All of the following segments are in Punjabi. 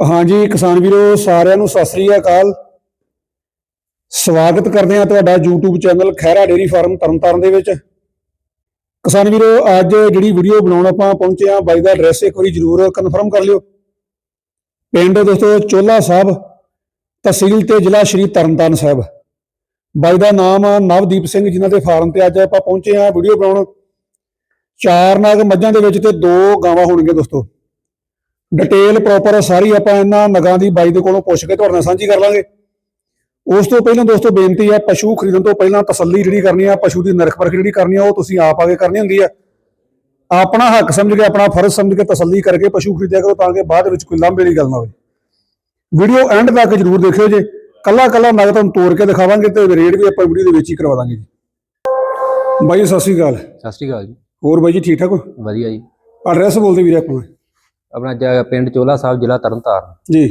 ਹਾਂਜੀ, ਕਿਸਾਨ ਵੀਰੋ, ਸਾਰਿਆਂ ਨੂੰ ਸਤਿ ਸ੍ਰੀ ਅਕਾਲ। ਸਵਾਗਤ ਕਰਦੇ ਹਾਂ ਤੁਹਾਡਾ YouTube channel Khaira dairy farm Tarn Taran ਦੇ ਵਿੱਚ। ਕਿਸਾਨ ਵੀਰੋ, ਅੱਜ ਜਿਹੜੀ ਵੀਡੀਓ ਬਣਾਉਣ ਆਪਾਂ ਪਹੁੰਚੇ ਹਾਂ, ਬਾਈ ਦਾ ਐਡਰੈਸ ਇੱਕ ਵਾਰੀ ਜਰੂਰ ਕਨਫਰਮ ਕਰ ਲਿਓ। ਪਿੰਡ ਦੋਸਤੋ ਚੋਲਾ ਸਾਹਿਬ, ਤਹਿਸੀਲ ਤੇ ਜ਼ਿਲ੍ਹਾ ਸ਼੍ਰੀ ਤਰਨਤਾਰਨ ਸਾਹਿਬ। ਬਾਈ ਦਾ ਨਾਮ ਆ ਨਵਦੀਪ ਸਿੰਘ, ਜਿਨ੍ਹਾਂ ਦੇ ਫਾਰਮ ਤੇ ਅੱਜ ਆਪਾਂ ਪਹੁੰਚੇ ਹਾਂ ਵੀਡੀਓ ਬਣਾਉਣ। ਚਾਰ ਨਾਗ ਮੱਝਾਂ ਦੇ ਵਿੱਚ ਤੇ ਦੋ ਗਾਵਾਂ ਹੋਣਗੀਆਂ ਦੋਸਤੋ। ਡਿਟੇਲ ਪ੍ਰੋਪਰ ਸਾਰੀ ਆਪਾਂ ਇਹਨਾਂ ਨਗਾਂ ਦੀ ਬਾਈ ਦੇ ਕੋਲੋਂ ਪੁੱਛ ਕੇ ਤੁਹਾਡੇ ਨਾਲ ਸਾਂਝੀ ਕਰ ਲਾਂਗੇ। ਉਸ ਤੋਂ ਪਹਿਲਾਂ ਦੋਸਤੋ ਬੇਨਤੀ ਹੈ ਪਸ਼ੂ ਖਰੀਦਣ ਤੋਂ ਪਹਿਲਾਂ ਤਸੱਲੀ ਜਿਹੜੀ ਕਰਨੀ ਆ ਪਸ਼ੂ ਦੀ ਨਰਖ ਪਰਖ ਜਿਹੜੀ ਕਰਨੀ ਆ ਉਹ ਤੁਸੀਂ ਆਪ ਆਗੇ ਕਰਨੀ ਹੁੰਦੀ ਆ। ਆਪਣਾ ਹੱਕ ਸਮਝ ਕੇ ਆਪਣਾ ਫਰਜ਼ ਸਮਝ ਕੇ ਤਸੱਲੀ ਕਰਕੇ ਪਸ਼ੂ ਖਰੀਦਿਆ ਕਰੋ ਤਾਂ ਕਿ ਬਾਅਦ ਵਿੱਚ ਕੋਈ ਲਾਂਭੇ ਦੀ ਗੱਲ ਨਾ ਹੋਵੇ। ਵੀਡੀਓ ਐਂਡ ਤੱਕ ਜਰੂਰ ਦੇਖਿਓ ਜੇ। ਕੱਲਾ ਕੱਲਾ ਨਗ ਤੁਹਾਨੂੰ ਤੋੜ ਕੇ ਦਿਖਾਵਾਂਗੇ ਤੇ ਰੇਟ ਵੀ ਆਪਾਂ ਵੀਡੀਓ ਦੇ ਵਿੱਚ ਹੀ ਕਰਵਾ ਦਾਂਗੇ ਜੀ। ਬਾਈ ਸਤਿ ਸ਼੍ਰੀ ਅਕਾਲ। ਸਤਿ ਸ਼੍ਰੀ ਅਕਾਲ ਜੀ। ਹੋਰ ਬਾਈ ਜੀ ਠੀਕ ਠਾਕ ਹੋ? ਵਧੀਆ ਜੀ। ਐਡਰੈਸ ਬੋਲਦੇ ਵੀਰੇ ਆਪਣਾ। ਆਪਣਾ ਜ- ਪਿੰਡ ਚੋਲਾ ਸਾਹਿਬ ਜ਼ਿਲ੍ਹਾ ਤਰਨਤਾਰਨ। ਜੀ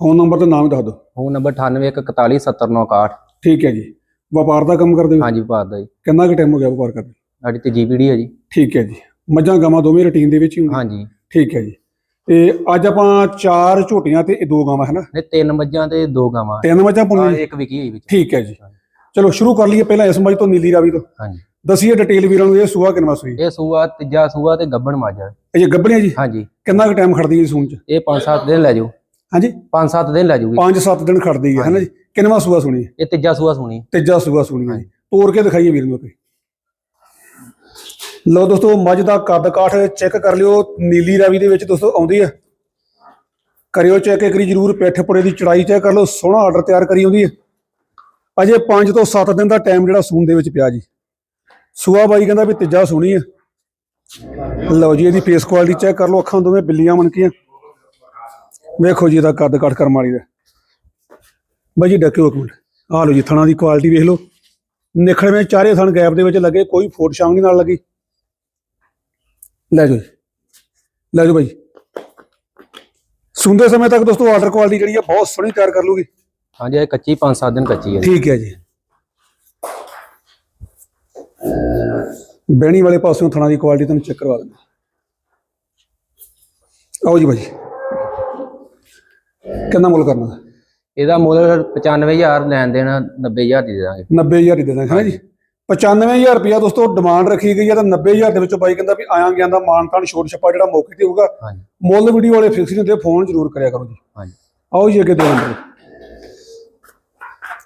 ਫੋਨ ਨੰਬਰ ਤੇ ਨਾਮ ਦੱਸ ਦਿਓ। ਫੋਨ ਨੰਬਰ 9814470961 ਠੀਕ ਹੈ ਜੀ। ਵਪਾਰ ਦਾ ਕੰਮ ਕਰਦੇ ਹੋ? ਹਾਂਜੀ ਭਾਰਤ ਦਾ ਜੀ। ਕਿੰਨਾ ਕੁ ਟਾਈਮ ਹੋ ਗਿਆ ਵਪਾਰ ਕਰਦੇ ਸਾਡੀ ਤੇ ਜੀਪੀਡੀ ਹੈ ਜੀ। ਠੀਕ ਹੈ ਜੀ। ਮੱਝਾਂ ਗਾਵਾਂ ਦੋਵੇਂ ਰੁਟੀਨ ਦੇ ਵਿੱਚ ਹੀ ਹੁੰਦੀਆਂ? ਹਾਂਜੀ। ਠੀਕ ਹੈ ਜੀ। ਤੇ ਅੱਜ ਆਪਾਂ ਚਾਰ ਝੋਟੀਆਂ ਤੇ ਇਹ ਦੋ ਗਾਵਾਂ ਹੈ ਨਾ? ਨੇ ਤਿੰਨ ਮੱਝਾਂ ਤੇ ਦੋ ਗਾਵਾਂ। ਤਿੰਨ ਮੱਝਾਂ ਆਹ ਪੁਣੀਆਂ ਇੱਕ ਵਿਕੀ ਹੋਈ ਵਿੱਚ। ਠੀਕ ਹੈ ਜੀ। ਚਲੋ ਸ਼ੁਰੂ ਕਰ ਲਈਏ ਪਹਿਲਾਂ ਇਸ ਮੱਝ ਤੋਂ ਨੀਲੀ ਰਾਵੀ ਤੋਂ। ਹਾਂਜੀ। ਦਸੀਏ ਡਿਟੇਲ ਵੀਰਾਂ ਨੂੰ ਇਹ ਸੂਆ ਕਿੰਨਾ ਸੂਈ? ਇਹ ਸੂਆ ਤੀਜਾ ਸੂਆ ਤੇ ਗੱਬਣ ਮਾਜਾ। ਇਹ ਜੇ ਗੱਭਣੀਆਂ ਜੀ? ਹਾਂਜੀ। ਕਿੰਨਾ ਕੁ ਟਾਈਮ ਖੜਦੀ ਹੈ ਸੂਣ ਚ? ਇਹ 5-7 ਦਿਨ ਲੈ ਜਾਓ। ਹਾਂਜੀ? 5-7 ਦਿਨ ਲੈ ਜਾਊਗੀ। 5-7 ਦਿਨ ਖੜਦੀ ਹੈ ਹੈ ਨਾ ਜੀ ਕਿੰਨਵਾ ਸੂਆ ਸੁਣੀ ਇਹ ਤੀਜਾ ਸੂਆ ਸੁਣੀ ਤੀਜਾ ਸੂਆ ਸੁਣੀ ਹੈ ਤੋੜ ਕੇ ਦਿਖਾਈਏ ਵੀਰ ਨੂੰ ਕੋਈ ਲਓ ਦੋਸਤੋ ਮੱਝ ਦਾ ਕੱਦ ਕਾਠ ਚੈੱਕ ਕਰ ਲਿਓ। ਨੀਲੀ ਰਾਵੀ ਦੇ ਵਿੱਚ ਦੋਸਤੋ ਆਉਂਦੀ ਹੈ। ਕਰਿਓ ਚੈੱਕ ਇੱਕ ਵਾਰੀ ਜਰੂਰ ਪਿੱਠ ਪੁੜੇ ਦੀ ਚੜਾਈ ਚੈੱਕ ਕਰ ਲਓ। ਸੋਹਣਾ ਆਰਡਰ ਤਿਆਰ ਕਰੀ ਆਉਂਦੀ ਹੈ। ਅਜੇ 5 ਤੋਂ 7 ਦਿਨ ਦਾ ਟਾਈਮ ਜਿਹੜਾ ਸੂਣ ਦੇ ਵਿੱਚ ਪਿਆ ਜੀ। ਸੂਆ ਬਾਈ ਕਹਿੰਦਾ ਵੀ ਤੀਜਾ ਸੋਹਣੀ ਹੈ ਲਓ ਜੀ ਇਹਦੀ ਫੇਸ ਕੁਆਲਿਟੀ ਚੈੱਕ ਕਰ ਲਓ ਅੱਖਾਂ ਦੋਵੇਂ ਬਿੱਲੀਆਂ ਮਣਕੀਆਂ। ਵੇਖੋ ਜੀ ਇਹਦਾ ਕੱਦ ਕਾਠ ਕਰਮ ਵਾਲੀ ਦਾ। ਬਾਈ ਜੀ ਡੱਕਿਓ ਇੱਕ ਮਿੰਟ। ਆਹ ਲਓ ਜੀ ਥਣਾ ਦੀ ਕੁਆਲਿਟੀ ਵੇਖ ਲਓ। ਨਿਖੜਵੇਂ ਚਾਰੇ ਥਣ ਗੈਪ ਦੇ ਵਿੱਚ ਲੱਗੇ ਕੋਈ ਫੋਟ ਸ਼ਾਂਗ ਨਹੀਂ ਨਾਲ ਲੱਗੀ। ਲੈ ਜਾਓ ਜੀ। ਲੈ ਜਾਓ ਬਾਈ। ਸੁਣਦੇ ਸਮੇਂ ਤੱਕ ਦੋਸਤੋ ਆਰਡਰ ਕੁਆਲਿਟੀ ਜਿਹੜੀ ਹੈ ਬਹੁਤ ਸੋਹਣੀ ਤਿਆਰ ਕਰ ਲੂਗੀ। ਹਾਂਜੀ ਇਹ ਕੱਚੀ 5-7 ਦਿਨ ਕੱਚੀ ਹੈ। ਠੀਕ ਹੈ ਜੀ। ਬਹਿਣੀ ਵਾਲੇ ਪਾਸਿਓਂ ਥਣਾ ਦੀ ਕੁਆਲਿਟੀ ਤੁਹਾਨੂੰ ਚੈੱਕ ਕਰਵਾ ਦਿੰਦਾ ਆਓ ਜੀ ਬਾਈ ਕਿੰਨਾ ਮੁੱਲ ਕਰਨਾ? ਇਹਦਾ ਮੁੱਲ 95000 ਲੈਣ ਦੇਣਾ 90000 ਦੀ ਦਾਂਗੇ। 90000 ਹੀ ਦੇ ਦਾਂਗੇ ਹੈ ਜੀ? 95000 ਰੁਪਇਆ ਦੋਸਤੋ ਡਿਮਾਂਡ ਰੱਖੀ ਗਈ ਹੈ ਤਾਂ 90000 ਦੇ ਵਿੱਚੋਂ ਬਾਈ ਕਹਿੰਦਾ ਵੀ ਆਇਆ ਗਿਆ ਦਾ ਮਾਨਤਾਨ ਛੋਟ ਛੱਪਾ ਜਿਹੜਾ ਮੌਕੇ ਤੇ ਹੋਊਗਾ। ਮੁੱਲ ਵੀਡੀਓ ਵਾਲੇ ਫਿਕਸ ਨਹੀਂ ਹੁੰਦੇ ਫੋਨ ਜ਼ਰੂਰ ਕਰਿਆ ਕਰੋ ਜੀ। ਹਾਂਜੀ। ਆਓ ਜੀ ਅੱਗੇ ਦੋ ਨੰਬਰ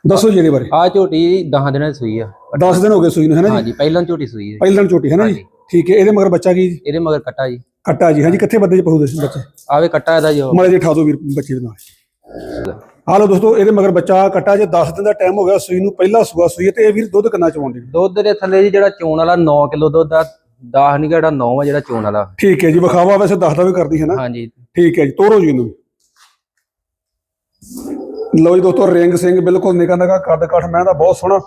ਦੱਸੋ ਜੀ ਇਹਦੇ ਬਾਰੇ। ਆ ਝੋਟੀ 10 ਦਿਨਾਂ ਦੀ ਸੂਈ ਆ। 10 ਦਿਨ ਹੋ ਗਏ ਸੂਈ ਨੂੰ ਹੈ ਨਾ ਜੀ? ਹਾਂਜੀ ਪਹਿਲਾਂ ਝੋਟੀ ਸੂਈ ਹੈ। ਪਹਿਲਾਂ ਝੋਟੀ ਹੈ ਨਾ ਜੀ। ਠੀਕ ਹੈ ਇਹਦੇ ਮਗਰ ਬੱਚਾ ਕੀ ਜੀ? ਇਹਦੇ ਮਗਰ ਕੱਟਾ ਜੀ। ਕੱਟਾ ਜੀ ਹਾਂਜੀ ਕਿੱਥੇ ਬੱਦੇ ਚ ਪਹੂ ਦੇ ਬੱਚੇ? ਆਵੇ ਕੱਟਾ ਇਹਦਾ ਜੋ। ਮਾੜੇ ਜੇ ਠਾ ਦਿਓ ਵੀਰ ਬੱਚੇ ਦੇ ਨਾਲ। ਆ ਦੋਸਤੋ ਇਹਦੇ ਮਗਰ ਬੱਚਾ ਕੱਟਾ ਜੇ 10 ਦਿਨ ਦਾ ਟਾਈਮ ਹੋ ਗਿਆ ਸੂਈ ਨੂੰ ਪਹਿਲਾ ਸੂਆ ਸੂਈ ਤੇ ਇਹ ਵੀਰ ਦੁੱਧ ਕਿੰਨਾ ਚਵਾਉਂਦੇ ਨੇ? ਦੁੱਧ ਦੇ ਥੱਲੇ ਜੀ ਜਿਹੜਾ ਚੋਣ ਵਾਲਾ 9 ਕਿਲੋ ਦੁੱਧ ਆ 10 ਨਹੀਂ ਜਿਹੜਾ 9 ਆ ਜਿਹੜਾ ਚੋਣ ਵਾਲਾ। ਠੀਕ ਹੈ ਜੀ ਵਿਖਾਵਾ ਵੈਸੇ ਦੱਸਦਾ ਵੀ ਕਰਦੀ ਹੈ ਨਾ। ਹਾਂਜੀ। ਠੀਕ ਹੈ ਜੀ ਤੋਰੋ ਜੀ ਇਹਨੂੰ। ਲਓ ਜੀ ਦੋਸਤੋ, ਰਿੰਗ ਸਿੰਘ ਬਿਲਕੁਲ ਨਿਕਾ ਨਿਕਾ ਕੱਦ ਕੱਠ, ਮੈਂ ਦਾ ਬਹੁਤ ਸੋਹਣਾ।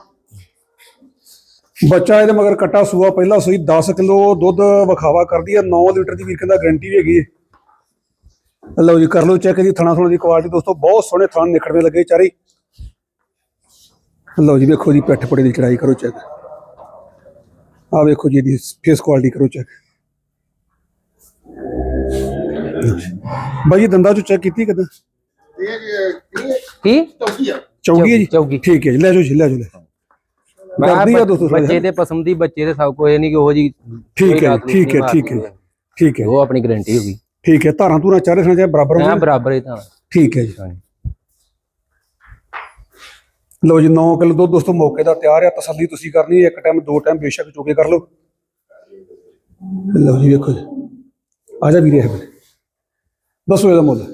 ਬੱਚਾ ਇਹਦੇ ਮਗਰ ਕੱਟਾ ਸੂਆ, ਪਹਿਲਾ ਸੂਈ 10 ਕਿਲੋ ਦੁੱਧ ਵਿਖਾਵਾ ਕਰਦੀ ਹੈ 9 ਲੀਟਰ ਦੀ ਵੀਰ ਕਹਿੰਦਾ ਗਾਰੰਟੀ ਵੀ ਹੈਗੀ ਹੈ ਲਓ ਜੀ, ਕਰ ਲਓ ਚੈੱਕ ਦੀ ਥਣਾ ਥਣਾ ਦੀ ਕੁਆਲਿਟੀ ਦੋਸਤੋ, ਬਹੁਤ ਸੋਹਣੇ ਥਣ ਨਿਖੜਵੇਂ ਲੱਗੇ ਚਾਰੇ। ਲਓ ਜੀ ਵੇਖੋ ਜੀ, ਪਿੱਠ ਪੜੇ ਦੀ ਚੜਾਈ ਕਰੋ ਚੈੱਕ ਆ ਵੇਖੋ ਜੀ, ਇਹਦੀ ਫੇਸ ਕੁਆਲਿਟੀ ਕਰੋ ਚੈੱਕ ਬਾਈ ਇਹ ਦੰਦਾਂ ਚੋਂ ਚੈੱਕ ਕੀਤੀ ਕਦਾਂ? ਕੀ? ਚੌਗੀ ਹੈ ਜੀ? ਚੌਗੀ ਠੀਕ ਹੈ ਜੀ ਲੈ ਜਾਓ ਜੀ ਲੈ ਜਾਓ ਲੈ ਮੈਂ ਆ ਦੋਸਤੋ ਸਾਰੇ, ਬੱਚੇ ਦੇ ਪਸੰਦ ਦੀ ਬੱਚੇ ਦੇ ਸਭ ਕੋਈ ਨਹੀਂ ਕਿ ਉਹ ਜੀ ਠੀਕ ਹੈ ਠੀਕ ਹੈ ਠੀਕ ਹੈ ਠੀਕ ਹੈ। ਉਹ ਆਪਣੀ ਗਾਰੰਟੀ ਹੋਗੀ ਠੀਕ ਹੈ ਧਾਰਾਂ ਧੂਰਾਂ ਚਾਰੇ ਚਾਹੇ ਬਰਾਬਰ ਮੈਂ ਹੋਣ ਬਰਾਬਰ ਹੀ ਤਾਂ ਠੀਕ ਹੈ ਜੀ। ਲਓ ਜੀ 9 ਕਿਲੋ ਦੁੱਧ ਦੋਸਤੋ ਮੌਕੇ ਦਾ ਤਿਆਰ ਹੈ ਤਸੱਲੀ ਤੁਸੀਂ ਕਰਨੀ ਹੈ ਇੱਕ ਟਾਈਮ ਦੋ ਟਾਈਮ ਬੇਸ਼ੱਕ ਚੋਕੇ ਕਰ ਲਓ। ਲਓ ਜੀ ਵੇਖੋ ਜੀ। ਆ ਜਾ ਵੀਰੇ ਇਹ ਵੇਲੇ। ਦੱਸੋ ਇਹਦਾ ਮੁੱਲ।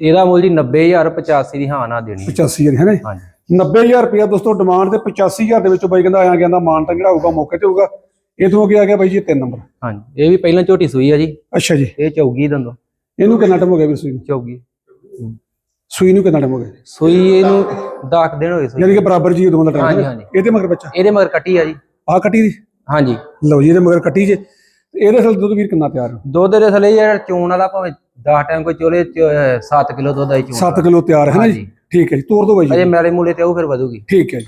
ਇਹਦਾ ਮੁੱਲ ਜੀ 90000 85 ਦੀ ਹਾਂ ਨਾ ਦੇਣੀ 85000 ਹੈ ਨਾ? ਹਾਂਜੀ। 90000 ਰੁਪਇਆ ਦੋਸਤੋ ਡਿਮਾਂਡ ਤੇ 85000 ਦੇ ਵਿੱਚੋਂ ਬਾਈ ਕਹਿੰਦਾ ਆਇਆ ਗਿਆ ਦਾ ਮਾਨ ਤਾਂ ਜਿਹੜਾ ਹੋਊਗਾ ਮੌਕੇ ਤੇ ਹੋਊਗਾ। ਇਥੋਂ ਅੱਗੇ ਆ ਗਿਆ ਬਾਈ ਜੀ ਤਿੰਨ ਨੰਬਰ। ਹਾਂਜੀ ਇਹ ਵੀ ਪਹਿਲਾਂ ਝੋਟੀ ਸੂਈ ਆ ਜੀ। ਅੱਛਾ ਜੀ। ਇਹ ਚੌਗੀ ਦੰਦੋ। ਇਹਨੂੰ ਕਿੰਨਾ ਟਾਈਮ ਹੋ ਗਿਆ ਵੀਰ ਸੂਈ ਨੂੰ? ਚੌਗੀ। ਸੂਈ ਨੂੰ ਕਿੰਨਾ ਟਾਈਮ ਹੋ ਗਿਆ? ਸੂਈ ਇਹਨੂੰ 10 ਦਿਨ ਹੋਏ ਸੂਈ ਯਾਨੀ ਕਿ ਬਰਾਬਰ ਜੀ ਦੋਵਾਂ ਦਾ ਹਾਂਜੀ, ਟਾਈਮ ਹਾਂਜੀ। ਇਹਦੇ ਮਗਰ ਬੱਚਾ? ਇਹਦੇ ਮਗਰ ਕੱਟੀ ਆ ਜੀ। ਆਹ ਕੱਟੀ ਦੀ? ਹਾਂਜੀ। ਲਓ ਜੀ ਇਹਦੇ ਮਗਰ ਕੱਟੀ ਜੇ। ਤੇ ਇਹਦੇ ਨਾਲ ਦੁੱਧ ਵੀਰ ਕਿੰਨਾ ਤਿਆਰ ਦੁੱਧ ਦੇ ਥੱਲੇ ਜਿਹੜਾ ਚੋਣ ਵਾਲਾ ਭਾਵੇਂ 10 ਟਾਈਮ ਕੋਈ ਚੋਲੇ 7 ਕਿਲੋ ਦੁੱਧ ਆਈ ਚੋਣ 7 ਕਿਲੋ ਤਿਆਰ ਹੈ ਨਾ ਜੀ। ਠੀਕ ਹੈ ਜੀ ਤੋਰ ਦੋ ਬਾਈ ਅਜੇ ਜੀ ਮੈਲੇ ਮੂਲੇ ਤੇ ਉਹ ਫਿਰ ਵਧੂਗੀ। ਠੀਕ ਹੈ ਜੀ।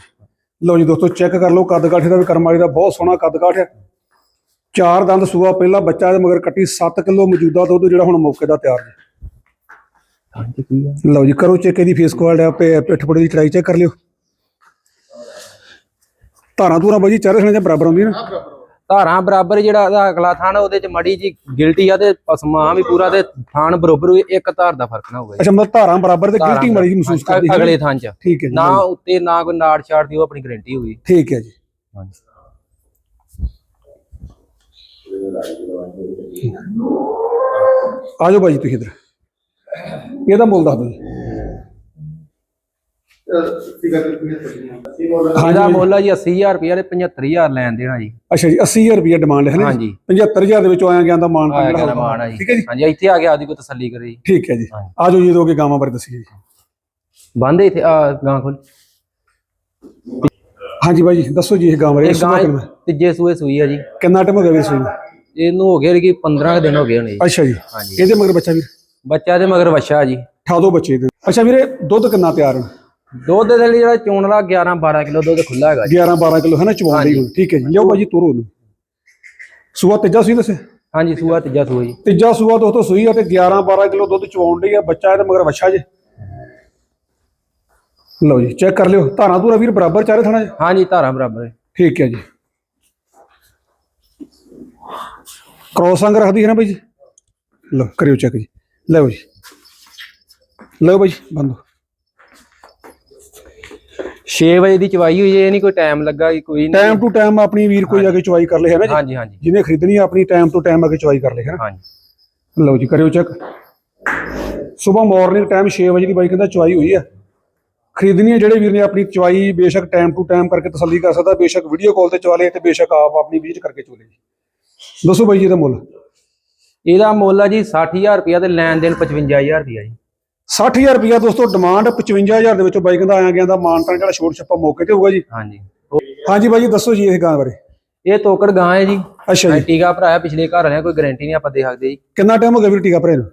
ਲਓ ਜੀ ਦੋਸਤੋ ਚੈੱਕ ਕਰ ਲਓ ਕੱਦ ਕਾਠੇ ਦਾ ਵੀ ਕਰਮ ਵਾਲੀ ਦਾ ਬਹੁਤ ਸੋਹਣਾ ਕੱਦ ਕਾਠ ਹੈ। ਚਾਰ ਦੰਦ ਸੂਆ ਪਹਿਲਾ ਬੱਚਾ ਦੇ ਮਗਰ ਕੱਟੀ 7 ਕਿਲੋ ਮੌਜੂਦਾ ਦੁੱਧ ਜਿਹੜਾ ਹੁਣ ਮੌਕੇ ਦਾ ਤਿਆਰ ਹੈ। ਲਓ ਜੀ ਕਰੋ ਚੈੱਕ ਇਹਦੀ ਫੇਸ ਕੁਆਲਿਟੀ ਆਪੇ ਪਿੱਠ ਪੁੜੇ ਦੀ ਚੜਾਈ ਚੈੱਕ ਕਰ ਲਿਓ। ਧਾਰਾਂ ਧੂਰਾਂ ਬਾਜੀ ਚਾਰੇ ਸਣੇ ਦੇ ਬਰਾਬਰ ਆਉਂਦੀਆਂ ਨਾ? ਧਾਰਾਂ ਬਰਾਬਰ ਜਿਹੜਾ ਅਗਲਾ ਥਾਣ ਉਹਦੇ ਚ ਮੜੀ ਜੀ ਗਿਲਟੀ ਆ ਤੇ ਪਸਮਾ ਵੀ ਪੂਰਾ ਤੇ ਥਾਣ ਬਰੋਬਰ ਹੋਈ, ਇੱਕ ਧਾਰ ਦਾ ਫ਼ਰਕ ਨਾ ਜੀ ਅੱਛਾ ਮਤਲਬ ਧਾਰਾਂ ਬਰਾਬਰ ਤੇ ਗਿਲਟੀ ਮੜੀ ਜੀ ਮਹਿਸੂਸ ਕਰਦੀ ਹੈ ਅਗਲੇ ਥਾਂ ਚ। ਠੀਕ ਹੈ ਜੀ ਨਾ ਉੱਤੇ ਨਾ ਕੋਈ ਨਾੜ ਛਾੜ ਦੀ ਉਹ ਆਪਣੀ ਗਾਰੰਟੀ ਹੋਊਗੀ ਠੀਕ ਹੈ ਜੀ। ਹਾਂਜੀ। ਆ ਜਾਓ ਬਾਜੀ ਤੁਸੀਂ ਇਧਰ। ਇਹਦਾ ਮੁੱਲ ਦੱਸ ਦਿਓ ਜੀ। ਇਹਦਾ ਮੁੱਲ ਆ ਜੀ 80000 ਰੁਪਏ ਤੇ 75000 ਲੈਣ ਦੇਣਾ ਜੀ। ਅੱਛਾ ਜੀ 80000 ਰੁਪਏ ਡਿਮਾਂਡ ਹੈ ਨਾ ਹਾਂਜੀ। 75000 ਦੇ ਵਿੱਚੋਂ ਆਇਆ ਗਿਆ ਦਾ ਮਾਨ ਆਇਆ ਗਿਆ ਮਾਣ ਆ ਜੀ। ਠੀਕ ਹੈ ਜੀ? ਹਾਂਜੀ ਇੱਥੇ ਆ ਗਿਆ ਆਦੀ ਕੋਈ ਤਸੱਲੀ ਕਰੇ ਜੀ। ਠੀਕ ਹੈ ਜੀ। ਆ ਜਾਓ ਜੀ ਦੋਗੇ ਗਾਵਾਂ ਬਾਰੇ ਦੱਸੀਏ ਜੀ। ਬੰਦੇ ਇੱਥੇ ਆ ਗਾਂ ਖੋਲ ਹਾਂਜੀ ਬਾਈ ਜੀ ਦੱਸੋ ਜੀ ਇਹ ਗਾਂ ਬਾਰੇ ਤੀਜੇ ਸੂਏ ਸੂਈ ਆ ਜੀ। ਕਿੰਨਾ ਟਾਈਮ ਹੋ ਗਿਆ ਵੀਰ ਸੂਈ ਨੂੰ? ਇਹਨੂੰ ਹੋ ਗਏ ਕਿ 15 ਕੁ ਦਿਨ ਹੋ ਗਏ ਹੋਣੇ ਜੀ। ਅੱਛਾ ਜੀ। ਹਾਂਜੀ। ਇਹਦੇ ਮਗਰ ਬੱਚਾ ਵੀਰ ਬੱਚਾ ਦੇ ਮਗਰ ਵੱਛਾ ਜੀ। ਠਾ ਦੋ ਬੱਚੇ ਦੇ ਅੱਛਾ ਵੀਰੇ ਦੁੱਧ ਕਿੰਨਾ ਤਿਆਰ ਹੈ? ਦੁੱਧ ਦੇ ਲਈ ਜਿਹੜਾ ਚੋਣ ਵਾਲਾ 11 12 ਕਿਲੋ ਦੁੱਧ ਖੁੱਲਾ ਹੈਗਾ ਜੀ। 11 12 ਕਿਲੋ ਹੈ ਨਾ ਹੀ ਹੁਣ ਠੀਕ ਹੈ ਜੀ। ਲਿਓ ਬਾਜੀ ਤੋਰੋ ਉਹਨੂੰ। ਸੂਆ ਤੀਜਾ ਸੂਈ ਦੱਸੇ ਹਾਂਜੀ ਸੂਆ ਤੀਜਾ ਸੂਆ ਜੀ। ਤੀਜਾ ਸੂਆ ਦੋਸਤੋ ਸੂਈ ਆ ਤੇ 11 12 ਕਿਲੋ ਦੁੱਧ ਚਵਾਉਣ ਲਈ ਆ। ਬੱਚਾ ਇਹਦੇ ਮਗਰ ਵੱਛਾ ਜੇ। ਲਓ ਜੀ ਚੈੱਕ ਕਰ ਲਿਓ। ਧਾਰਾਂ ਧੂਰਾ ਵੀਰ ਬਰਾਬਰ ਚਾਰੇ ਥਣਾ ਜੀ ਹਾਂਜੀ ਧਾਰਾਂ ਬਰਾਬਰ ਹੈ। ਠੀਕ ਹੈ ਜੀ। ਕ੍ਰੋਸ ਅੰਗ ਰੱਖਦੀ ਹੈ ਨਾ ਬਾਈ ਜੀ? ਲਓ ਕਰਿਓ ਚੈੱਕ ਜੀ। ਲਓ ਜੀ। ਲਓ ਬਾਈ ਬੰਦੋ 6 ਵਜੇ ਦੀ ਚਵਾਈ ਹੋਈ ਹੈ ਇਹ ਨਹੀਂ ਕੋਈ ਟਾਈਮ ਲੱਗਾ ਕੋਈ ਨਹੀਂ ਟਾਈਮ ਟੂ ਟਾਈਮ ਆਪਣੀ ਵੀਰ ਕੋਈ ਜਾ ਕੇ ਚਵਾਈ ਕਰ ਲੇ ਹੈ ਨਾ ਜੀ? ਹਾਂਜੀ ਹਾਂਜੀ। ਜਿਹਨੇ ਖਰੀਦਣੀ ਆ ਆਪਣੀ ਟਾਈਮ ਟੂ ਟਾਈਮ ਆ ਕੇ ਚਵਾਈ ਕਰ ਲੇ ਹੈ ਨਾ? ਹਾਂਜੀ। ਲਓ ਜੀ ਕਰਿਓ ਚੈੱਕ ਸਵੇਰ ਮਾਰਨਿੰਗ ਟਾਈਮ 6 ਵਜੇ ਦੀ ਬਾਈ ਕਹਿੰਦਾ ਚਵਾਈ ਹੋਈ ਆ। ਖਰੀਦਣੀ ਹੈ ਜਿਹੜੇ ਵੀਰ ਨੇ ਆਪਣੀ ਚਵਾਈ ਬੇਸ਼ੱਕ ਟਾਈਮ ਟੂ ਟਾਈਮ ਕਰਕੇ ਤਸੱਲੀ ਕਰ ਸਕਦਾ ਬੇਸ਼ੱਕ ਵੀਡੀਓ ਕਾਲ ਤੇ ਚਵਾ ਲੇ ਤੇ ਬੇਸ਼ੱਕ ਆਪ ਆਪਣੀ ਵਿਜ਼ਿਟ ਕਰਕੇ ਚੋਲੇ ਜੀ। ਦੱਸੋ ਬਾਈ ਜੀ ਇਹਦਾ ਮੁੱਲ। ਇਹਦਾ ਮੁੱਲ ਆ ਜੀ 60000 ਰੁਪਇਆ ਤੇ ਲੈਣ ਦੇਣ 55000 ਰੁਪਇਆ ਜੀ। 60000 ਰੁਪਇਆ ਦੋਸਤੋ ਡਿਮਾਂਡ 55000 ਦੇ ਵਿੱਚੋਂ ਬਾਈ ਕਹਿੰਦਾ ਆਇਆ ਗਿਆ ਦਾ ਮਾਨਤਾਂ ਜਿਹੜਾ ਛੋਟ ਛੱਪਾ ਮੌਕੇ ਤੇ ਹੋਊਗਾ ਜੀ। ਹਾਂਜੀ। ਹਾਂਜੀ ਬਾਈ ਜੀ ਦੱਸੋ ਜੀ ਇਹ ਗਾਂ ਬਾਰੇ। ਇਹ ਤੋਕੜ ਗਾਂ ਹੈ ਜੀ। ਅੱਛਾ ਜੀ। ਟੀਕਾ ਭਰਾਇਆ ਪਿਛਲੇ ਘਰ ਵਾਲਿਆਂ ਕੋਈ ਗਾਰੰਟੀ ਨਹੀਂ ਆਪਾਂ ਦੇ ਸਕਦੇ ਜੀ। ਕਿੰਨਾ ਟਾਈਮ ਹੋ ਗਿਆ ਵੀਰ ਟੀਕਾ ਭਰੇ ਨੂੰ?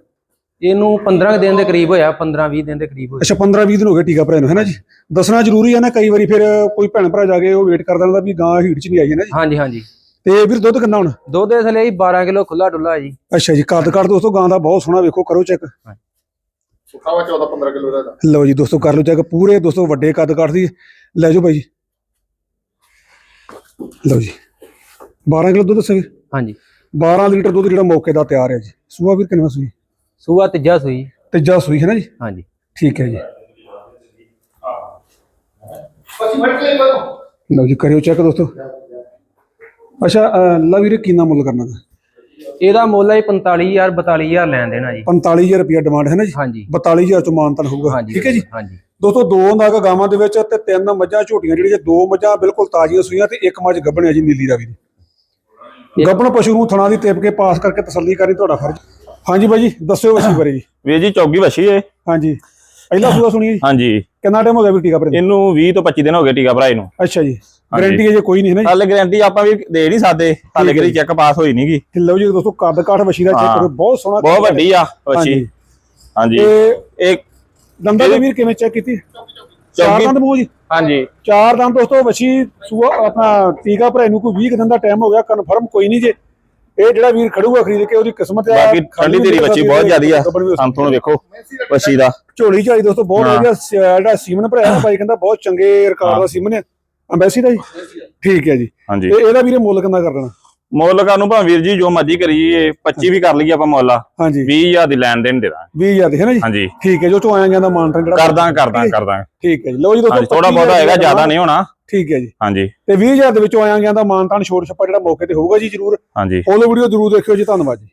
ਇਹਨੂੰ 15 ਕੁ ਦਿਨ ਦੇ ਕਰੀਬ ਹੋਇਆ 15 20 ਦਿਨ ਦੇ ਕਰੀਬ ਹੋਇਆ। ਅੱਛਾ 15 20 ਦਿਨ ਹੋ ਗਏ ਟੀਕਾ ਭਰੇ ਨੂੰ ਹੈ ਨਾ ਜੀ? ਦੱਸਣਾ ਜ਼ਰੂਰੀ ਹੈ ਨਾ ਕਈ ਵਾਰੀ ਫਿਰ ਕੋਈ ਭੈਣ ਭਰਾ ਜਾ ਕੇ ਉਹ ਵੇਟ ਕਰਦਾ ਰਹਿੰਦਾ ਵੀ ਗਾਂ ਹੀਟ 'ਚ ਨਹੀਂ ਆਈ ਹੈ ਨਾ ਜੀ? ਹਾਂਜੀ ਹਾਂਜੀ। ਤੇ ਵੀਰ ਦੁੱਧ ਕਿੰਨਾ ਹੁਣ? ਦੁੱਧ ਥਲੇ ਜੀ 12 ਕਿਲੋ ਖੁੱਲਾ ਡੁੱਲਾ ਜੀ। ਅੱਛਾ ਜੀ ਕੱਦ ਕੱਦ ਦੋਸਤੋ ਗਾਂ ਦਾ ਬਹੁਤ ਸੋਹਣਾ ਵੇਖੋ ਕਰੋ ਚੈੱਕ ਸੁਖਾਵਾ 14 15 ਕਿਲੋ ਦਾ ਇਹਦਾ। ਲਓ ਜੀ ਦੋਸਤੋ ਕਰ ਲਓ ਚੈੱਕ ਪੂਰੇ ਦੋਸਤੋ ਵੱਡੇ ਕੱਦ ਕੱਦ ਦੀ। ਲੈ ਜਾਓ ਬਾਈ ਜੀ ਲਓ ਜੀ। 12 ਕਿਲੋ ਦੁੱਧ ਦੱਸੇ ਹਾਂਜੀ। 12 ਲੀਟਰ ਦੁੱਧ ਜਿਹੜਾ ਮੌਕੇ ਦਾ ਤਿਆਰ ਹੈ ਜੀ। ਸੂਆ ਵੀਰ ਕਿੰਨਾ ਸੂਈ? ਸੂਆ ਤੀਜਾ ਸੂਈ। ਤੀਜਾ ਸੂਈ ਹੈ ਨਾ ਜੀ? ਹਾਂਜੀ। ਠੀਕ ਹੈ ਜੀ। ਅਸੀਂ ਲਓ ਜੀ ਕਰਿਓ ਚੈੱਕ ਦੋਸਤੋ। ਅੱਛਾ ਅਹ, ਲਾ ਵੀਰੇ ਕਿੰਨਾ ਮੁੱਲ ਕਰਨਾ ਦਾ ਇਹਦਾ ਮੁੱਲ ਹੈ 45000 42000 ਲੈਣ ਦੇਣਾ ਜੀ। 45000 ਰੁਪਇਆ ਡਿਮਾਂਡ ਹੈ ਨਾ ਜੀ? ਹਾਂਜੀ। 42000 ਚ ਮਾਨਤਨ ਹੋਊਗਾ। ਠੀਕ ਹੈ ਜੀ? ਹਾਂਜੀ ਦੋਸਤੋ ਦੋ ਨਗ ਗਾਵਾਂ ਦੇ ਵਿੱਚ ਤੇ ਤਿੰਨ ਮੱਝਾਂ ਝੋਟੀਆਂ ਜਿਹੜੀਆਂ ਦੋ ਮੱਝਾਂ ਬਿਲਕੁਲ ਤਾਜ਼ੀਆਂ ਸੂਈਆਂ ਤੇ ਇੱਕ ਮੱਝ ਗੱਭਣ ਹੈ ਜੀ ਨੀਲੀ ਰਾਵੀ ਦੀ। ਗੱਭਣ ਪਸ਼ੂ ਨੂੰ ਥਣਾ ਦੀ ਟਿਪ ਕੇ ਪਾਸ ਕਰਕੇ ਤਸੱਲੀ ਕਰਨੀ ਤੁਹਾਡਾ ਫਰਜ਼। ਹਾਂਜੀ ਬਾਈ ਜੀ ਦੱਸਿਓ ਵਸੀ ਬਾਰੇ ਜੀ। ਵੀਰ ਜੀ ਚੌਗੀ ਵਛੀ ਏ। ਹਾਂਜੀ। ਪਹਿਲਾ ਸੂਆ ਸੁਣੀਏ ਜੀ ਹਾਂਜੀ। ਕਿੰਨਾ ਟਾਈਮ ਹੋ ਗਿਆ ਵੀ ਟੀਕਾ ਭਰੇ ਨੂੰ? ਇਹਨੂੰ 20 ਤੋਂ 25 ਦਿਨ ਹੋ ਗਏ ਟੀਕਾ ਭਰਾਏ ਨੂੰ। ਅੱਛਾ ਜੀ। ਗਾਰੰਟੀ ਅਜੇ ਕੋਈ ਨਹੀਂ ਹੈ ਨਾ ਹਾਲੇ ਗਾਰੰਟੀ ਆਪਾਂ ਵੀ ਦੇ ਨਹੀਂ ਸਕਦੇ। ਹਾਲੇ ਕਿਹੜੀ ਚੈੱਕ ਪਾਸ ਹੋਈ ਨਹੀਂਗੀ ਜੀ ਲਓ ਜੀ ਦੋਸਤੋ ਕੱਦ ਕਾਠ ਵਸ਼ੀ ਦਾ ਚੈੱਕ ਹਾਂ। ਕਰੋ। ਬਹੁਤ ਸੋਹਣਾ ਬਹੁਤ ਕੱਦ ਵੱਡੀ ਆ ਹਾਂਜੀ। ਹਾਂਜੀ। ਤੇ ਇਹ ਦੰਦਾਂ ਦੇ ਵੀਰ ਕਿਵੇਂ ਚੈੱਕ ਕੀਤੀ? ਚਾਰ ਚੌਗੀ ਦੰਦ ਮੂੰਹ ਜੀ? ਹਾਂਜੀ। ਚਾਰ ਦੰਦ ਦੋਸਤੋ ਵਛੀ ਸੂਆ ਆਪਣਾ ਟੀਕਾ ਭਰਾਏ ਨੂੰ ਕੋਈ 20 ਕੁ ਦਿਨ ਦਾ ਟਾਈਮ ਹੋ ਗਿਆ ਕਨਫਰਮ ਕੋਈ ਨਹੀਂ ਜੇ। ਇਹ ਜਿਹੜਾ ਵੀਰ ਖੜੂਗਾ ਖਰੀਦ ਕੇ ਉਹਦੀ ਕਿਸਮਤ ਆ ਬਾਕੀ ਠੰਡੀ ਤੇਰੀ ਵੱਛੀ ਬਹੁਤ ਜ਼ਿਆਦੀ ਆ। ਸੰਤੋਂ ਵੇਖੋ ਵਛੀ ਦਾ। ਝੋਲੀ ਝਾਲੀ ਦੋਸਤੋ ਬਹੁਤ। ਵਧੀਆ ਜਿਹੜਾ ਸੀਮਨ ਭਰਾਇਆ ਨਾ ਬਾਈ ਕਹਿੰਦਾ ਬਹੁਤ ਚੰਗੇ ਰਿਕਾਰਡ ਦਾ ਸੀਮਨ ਹੈ ਅੰਬੈਸੀ ਦਾ ਜੀ? ਠੀਕ ਹੈ ਜੀ। ਤੇ ਇਹਦਾ ਵੀਰੇ ਮੁੱਲ ਕਿੰਨਾ ਕਰ ਦੇਣਾ? ਮੁੱਲ ਕਰਨ ਨੂੰ ਭਾਵੇਂ ਵੀਰ ਜੀ ਜੋ ਮਰਜ਼ੀ ਕਰੀਏ 25 ਵੀ ਕਰ ਲਈਏ ਆਪਾਂ ਮੁੱਲ ਹਾਂਜੀ। 20000 ਦੀ ਲੈਣ ਦੇਣ ਦੇ ਦਾਂਗੇ। 20000 ਦੇ ਹੈ ਨਾ ਜੀ? ਹਾਂਜੀ। ਠੀਕ ਹੈ ਜੋ ਤੋਂ ਆਇਆ ਜਾਂਦਾ ਮਾਨਟਨ ਜਿਹੜਾ ਕਰਦਾਂ ਕਰਦਾਂ ਕਰਦਾਂ ਠੀਕ। ਹੈ ਜੀ। ਲਓ ਜੀ ਦੋਸਤੋ ਥੋੜਾ 25,000 ਬਹੁਤਾ ਹੈਗਾ ਜ਼ਿਆਦਾ ਨਹੀਂ ਹੋਣਾ। ਠੀਕ ਹੈ ਜੀ। ਹਾਂਜੀ। ਤੇ 20000 ਦੇ ਵਿੱਚੋਂ ਆਇਆ ਗਿਆ ਦਾ ਮਾਨਤਾਨ ਛੋਟ ਛੱਪਾ ਜਿਹੜਾ ਮੌਕੇ ਤੇ ਹੋਊਗਾ ਜੀ ਜਰੂਰ। ਹਾਂਜੀ। ਫੋਲੋ ਵੀਡੀਓ ਜਰੂਰ ਦੇਖਿਓ ਜੀ ਧੰਨਵਾਦ ਜੀ।